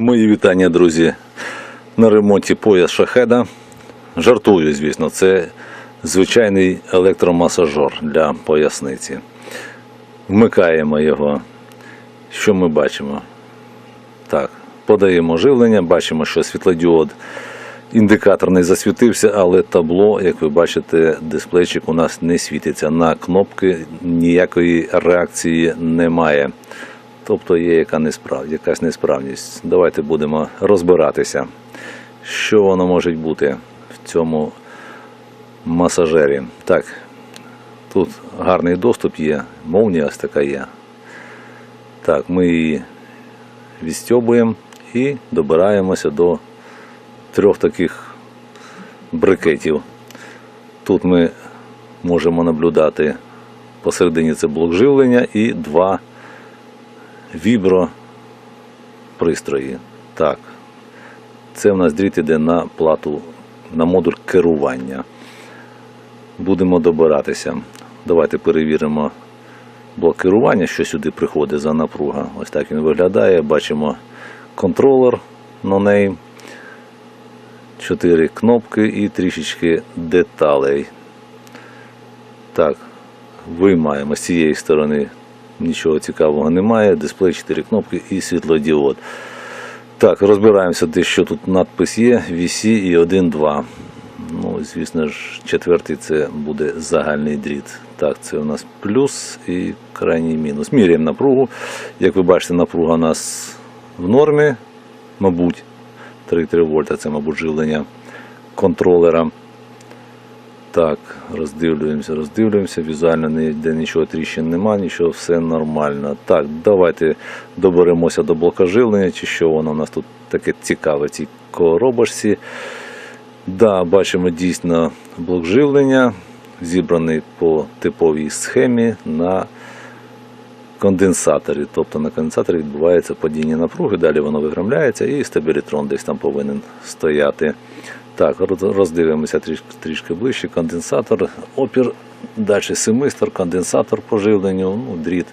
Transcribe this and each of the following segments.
Мої вітання, друзі. На ремонті пояс шахеда. Жартую, звісно, це звичайний електромасажер для поясниці. Вмикаємо його. Що ми бачимо? Так, подаємо живлення, бачимо, що світлодіод індикатор не засвітився, але табло, як ви бачите, дисплейчик у нас не світиться. На кнопки ніякої реакції немає. Тобто є яка несправ... якась несправність. Давайте будемо розбиратися, що воно може бути в цьому масажері. Так, тут гарний доступ є, мовня ось така є. Так, ми її відстьобуємо і добираємося до трьох таких брикетів. Тут ми можемо наблюдати посередині це блок живлення і два вібро пристрої. Так. Це в нас дріт іде на плату, на модуль керування. Будемо добиратися. Давайте перевіримо блок керування, що сюди приходить за напруга. Ось так він виглядає. Бачимо контролер на неї. Чотири кнопки і трішечки деталей. Так, виймаємо з цієї сторони. Нічого цікавого немає. Дисплей 4 кнопки і світлодіод. Так, розбираємося, де що тут надпис є, VC і 1.2. Ну, звісно ж, четвертий це буде загальний дріт. Так, це у нас плюс і крайній мінус. Міряємо напругу. Як ви бачите, напруга у нас в нормі, мабуть, 3,3 вольта це, мабуть, живлення контролера. Так, роздивлюємося, роздивлюємося. Візуально ніде нічого тріщин нема, нічого, все нормально. Так, давайте доберемося до блока живлення, чи що воно у нас тут таке цікаве цій коробочці. Да, бачимо дійсно блок живлення, зібраний по типовій схемі на конденсаторі. Тобто на конденсаторі відбувається падіння напруги, далі воно виграмляється і стабілітрон десь там повинен стояти. Так, роздивимося трішки, ближче. Конденсатор, опір, далі семистор, конденсатор по живленню, ну, дріт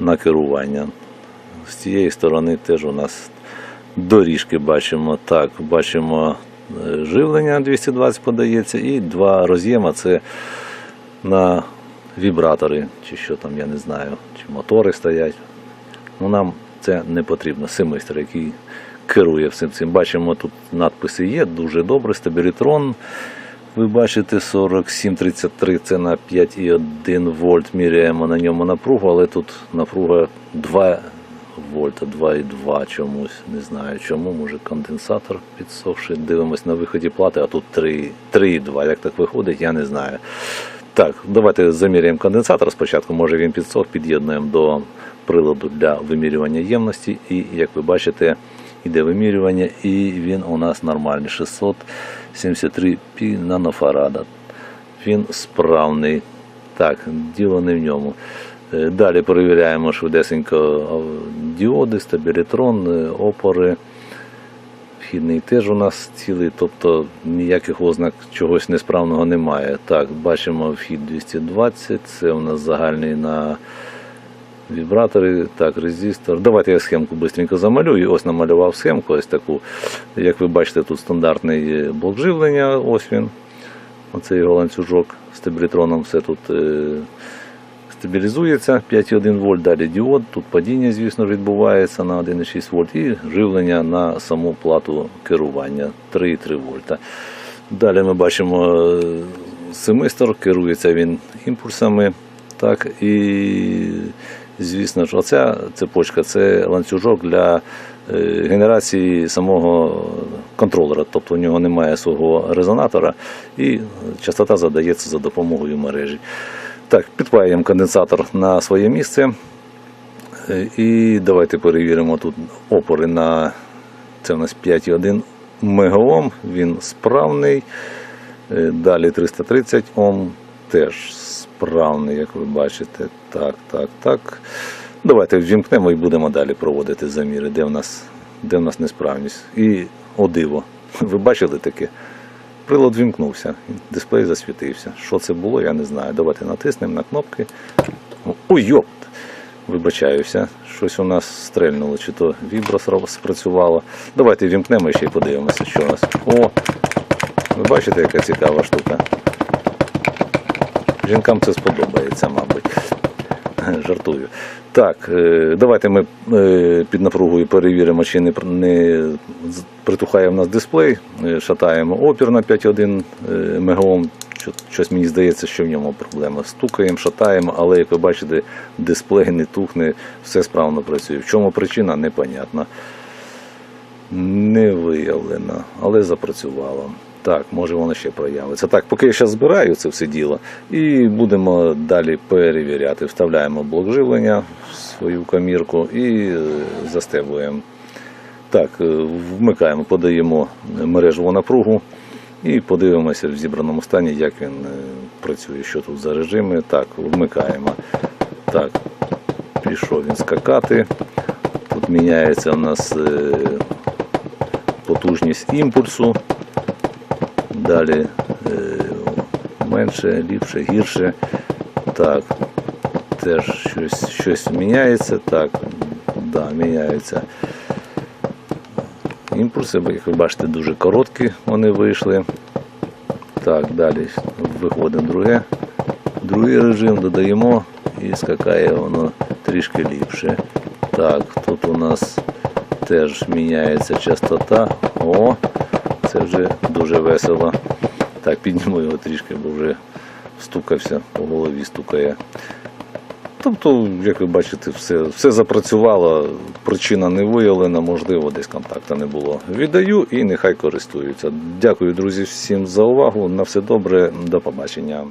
на керування. З цієї сторони теж у нас доріжки бачимо. Так, бачимо е, живлення 220 подається, і два роз'єма це на вібратори, чи що там, я не знаю, чи мотори стоять. Ну, нам це не потрібно. Семистр, який керує всім цим. Бачимо, тут надписи є, дуже добре. Стабілітрон. Ви бачите, 4733 це на 5,1 вольт. Міряємо на ньому напругу, але тут напруга 2 вольта, 2,2 чомусь. Не знаю чому, може конденсатор підсохший. Дивимось на виході плати, а тут 3,2. Як так виходить, я не знаю. Так, давайте заміряємо конденсатор спочатку. Може він підсох, під'єднуємо до приладу для вимірювання ємності. І як ви бачите, іде вимірювання, і він у нас нормальний 673 пі нанофарада. Він справний. Так, діло не в ньому. Е, Далі перевіряємо швидесенько діоди, стабілітрон, е, опори. Вхідний теж у нас цілий, тобто ніяких ознак чогось несправного немає. Так, бачимо вхід 220, це у нас загальний на вібратори, так, резистор. Давайте я схемку швидко замалюю. Ось намалював схемку, ось таку. Як ви бачите, тут стандартний блок живлення, ось він. Оце його ланцюжок з стабілітроном, все тут е, стабілізується 5,1 вольт, далі діод, тут падіння, звісно, відбувається на 1,6 вольт і живлення на саму плату керування 3,3 вольта. Далі ми бачимо е, семистор, керується він імпульсами. Так, і звісно ж, оця цепочка це ланцюжок для е, генерації самого контролера, тобто у нього немає свого резонатора, і частота задається за допомогою мережі. Так, підпаюємо конденсатор на своє місце. Е, І давайте перевіримо тут опори на це у нас 5,1 мегаом, він справний. Е, Далі 330 Ом теж як ви бачите. Так, так, так. Давайте ввімкнемо і будемо далі проводити заміри, де в нас, де в нас несправність. І о диво. Ви бачили таке? Прилад вімкнувся, дисплей засвітився. Що це було, я не знаю. Давайте натиснемо на кнопки. Ой, йоп! Вибачаюся, щось у нас стрельнуло, чи то вібро спрацювало. Давайте вімкнемо ще й подивимося, що у нас. О! Ви бачите, яка цікава штука. Жінкам це сподобається, мабуть. Жартую. Так, е, давайте ми е, під напругою перевіримо, чи не, притухає в нас дисплей. Е, Шатаємо опір на 5,1 е, мегаом. Що- Щось мені здається, що в ньому проблема. Стукаємо, шатаємо, але як ви бачите, дисплей не тухне, все справно працює. В чому причина, непонятна. Не виявлено, але запрацювало. Так, може воно ще проявиться. Так, поки я зараз збираю це все діло і будемо далі перевіряти. Вставляємо блок живлення в свою камірку і е, застебуємо. Так, е, вмикаємо, подаємо мережеву напругу і подивимося в зібраному стані, як він е, працює, що тут за режими. Так, вмикаємо. Так, пішов він скакати. Тут міняється у нас потужність імпульсу. Далі е, менше, ліпше, гірше. Так, теж щось, щось міняється. Так, да, міняється. Імпульси, як ви бачите, дуже короткі вони вийшли. Так, далі виходимо друге. Другий режим додаємо і скакає воно трішки ліпше. Так, тут у нас теж міняється частота. О, це вже дуже весело. Так, підніму його трішки, бо вже стукався, по голові стукає. Тобто, як ви бачите, все, все запрацювало, причина не виявлена, можливо, десь контакту не було. Віддаю і нехай користуються. Дякую, друзі, всім за увагу. На все добре, до побачення.